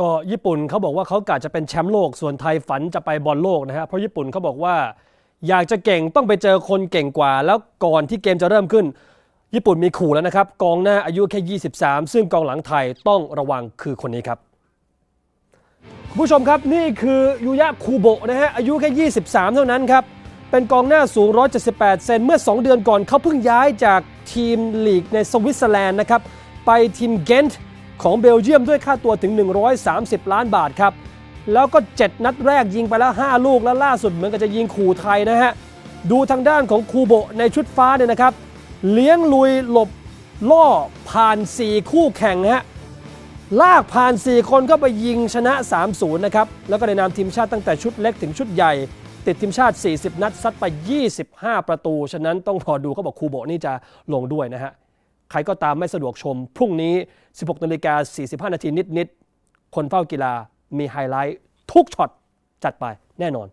ก็ญี่ปุ่นเขาบอกว่าเขากะจะเป็นแชมป์โลกส่วนไทยฝันจะไปบอลโลกนะฮะเพราะญี่ปุ่นเขาบอกว่า อยากจะเก่งต้องไปเจอคนเก่งกว่า แล้วก่อนที่เกมจะเริ่มขึ้น ญี่ปุ่นมีขู่แล้วนะครับ กองหน้าอายุแค่ 23 ซึ่งกองหลังไทยต้องระวังคือคนนี้ครับคุณผู้ชมครับนี่คือยูยะคูโบะนะฮะอายุแค่ 23 เท่านั้นครับเป็นกองหน้าสูง 178 เซนเมื่อ 2 เดือนก่อนเขาเพิ่งย้ายจากทีมลีกในสวิตเซอร์แลนด์นะครับไปทีมเกนต์ ของเบลเยียมด้วยค่าตัวถึง 130 ล้านบาทครับ แล้วก็ 7 นัดแรกยิงไปแล้ว 5 ลูก แล้วล่าสุดเหมือนกับจะยิงขู่ไทยนะฮะ ดูทางด้านของคูโบในชุดฟ้าเนี่ยนะครับ เลี้ยงลุยหลบล่อผ่าน 4 คู่แข่งฮะลากผ่าน 4 คนก็ไปยิงชนะ 3-0 นะครับ แล้วก็ในนามทีมชาติตั้งแต่ชุดเล็กถึงชุดใหญ่ ติดทีมชาติ 40 นัดซัดไป 25 ประตู ฉะนั้นต้องรอดูเขาบอกคูโบนี่จะลงด้วยนะฮะ ใครก็ตามไม่สะดวกชม พรุ่งนี้ 16นาฬิกา45 นาทีนิด ๆ คนเฝ้ากีฬามีไฮไลท์ทุกช็อตจัดไปแน่นอน